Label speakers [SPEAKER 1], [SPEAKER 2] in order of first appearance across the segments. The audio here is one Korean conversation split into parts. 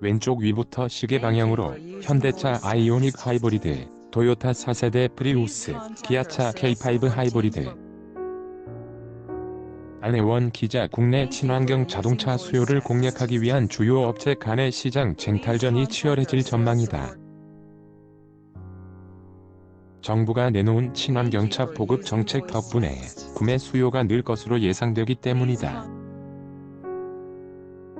[SPEAKER 1] 왼쪽 위부터 시계 방향으로 현대차 아이오닉 하이브리드, 도요타 4세대 프리우스, 기아차 K5 하이브리드. 안혜원 기자 국내 친환경 자동차 수요를 공략하기 위한 주요 업체 간의 시장 쟁탈전이 치열해질 전망이다. 정부가 내놓은 친환경차 보급 정책 덕분에 구매 수요가 늘 것으로 예상되기 때문이다.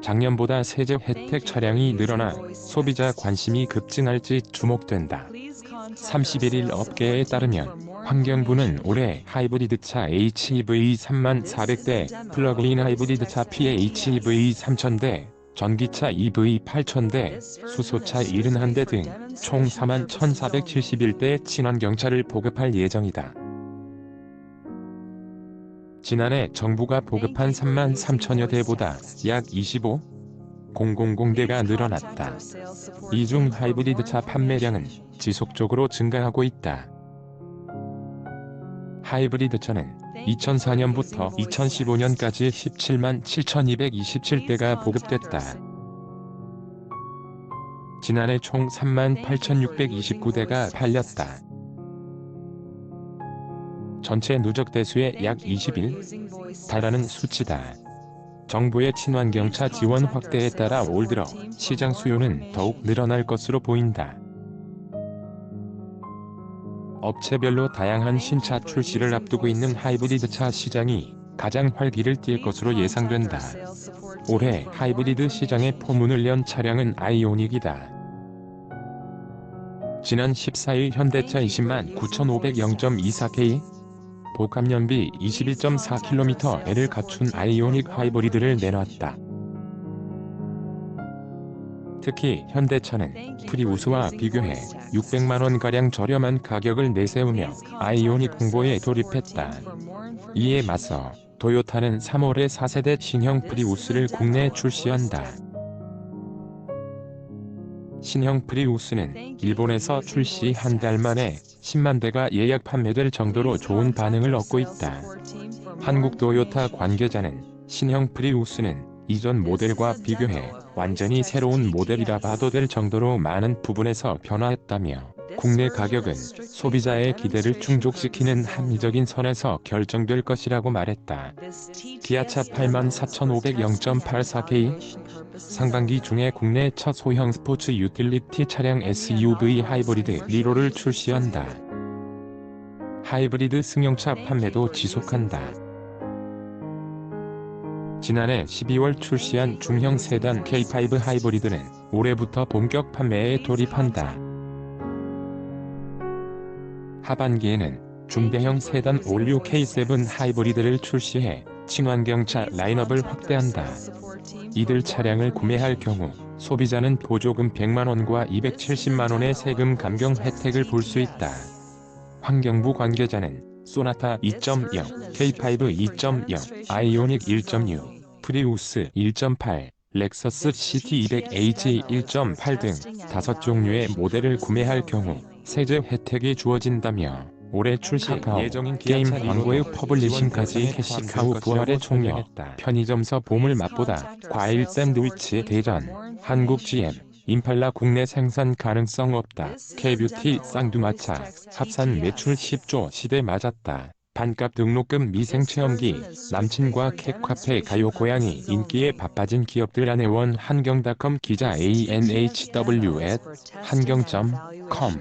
[SPEAKER 1] 작년보다 세제 혜택 차량이 늘어나 소비자 관심이 급증할지 주목된다. 31일 업계에 따르면 환경부는 올해 하이브리드차 HEV 3400대, 플러그인 하이브리드차 PHEV 3000대, 전기차 EV 8000대, 수소차 71대 등 총 4만 1471대 친환경차를 보급할 예정이다. 지난해 정부가 보급한 3만 3천여 대보다 약 25, 000대가 늘어났다. 이 중 하이브리드차 판매량은 지속적으로 증가하고 있다. 하이브리드차는 2004년부터 2015년까지 17만 7,227대가 보급됐다. 지난해 총 3만 8,629대가 팔렸다. 전체 누적 대수의 약 21, 달하는 수치다. 정부의 친환경차 지원 확대에 따라 올 들어 시장 수요는 더욱 늘어날 것으로 보인다. 업체별로 다양한 신차 출시를 앞두고 있는 하이브리드차 시장이 가장 활기를 띨 것으로 예상된다. 올해 하이브리드 시장에 포문을 연 차량은 아이오닉이다. 지난 14일 현대차 20만 9500.24K 복합연비 21.4km를 갖춘 아이오닉 하이브리드를 내놨다. 특히 현대차는 프리우스와 비교해 600만원가량 저렴한 가격을 내세우며 아이오닉 홍보에 돌입했다. 이에 맞서 도요타는 3월에 4세대 신형 프리우스를 국내에 출시한다. 신형 프리우스는 일본에서 출시 한 달 만에 10만 대가 예약 판매될 정도로 좋은 반응을 얻고 있다. 한국 도요타 관계자는 신형 프리우스는 이전 모델과 비교해 완전히 새로운 모델이라 봐도 될 정도로 많은 부분에서 변화했다며 국내 가격은 소비자의 기대를 충족시키는 합리적인 선에서 결정될 것이라고 말했다. 기아차 84,500.84K 상반기 중에 국내 첫 소형 스포츠 유틸리티 차량 SUV 하이브리드 리로를 출시한다. 하이브리드 승용차 판매도 지속한다. 지난해 12월 출시한 중형 세단 K5 하이브리드는 올해부터 본격 판매에 돌입한다. 하반기에는 중대형 세단 올류 K7 하이브리드를 출시해 친환경차 라인업을 확대한다. 이들 차량을 구매할 경우 소비자는 보조금 100만원과 270만원의 세금 감경 혜택을 볼 수 있다. 환경부 관계자는 소나타 2.0, K5 2.0, 아이오닉 1.6, 프리우스 1.8, 렉서스 CT200H 1.8 등 다섯 종류의 모델을 구매할 경우 세제 혜택이 주어진다며 올해 출시할 예정인 게임 광고의 퍼블리싱까지 캐시카우 부활에 총력 편의점서 보물 맛보다 과일 샌드위치 대전 한국 GM 임팔라 국내 생산 가능성 없다. K뷰티 쌍두마차 합산 매출 10조 시대 맞았다. 반값 등록금 미생체험기 남친과 캣카페 가요 고양이 인기에 바빠진 기업들 안에원 한경닷컴 기자 ANHW at 한경.com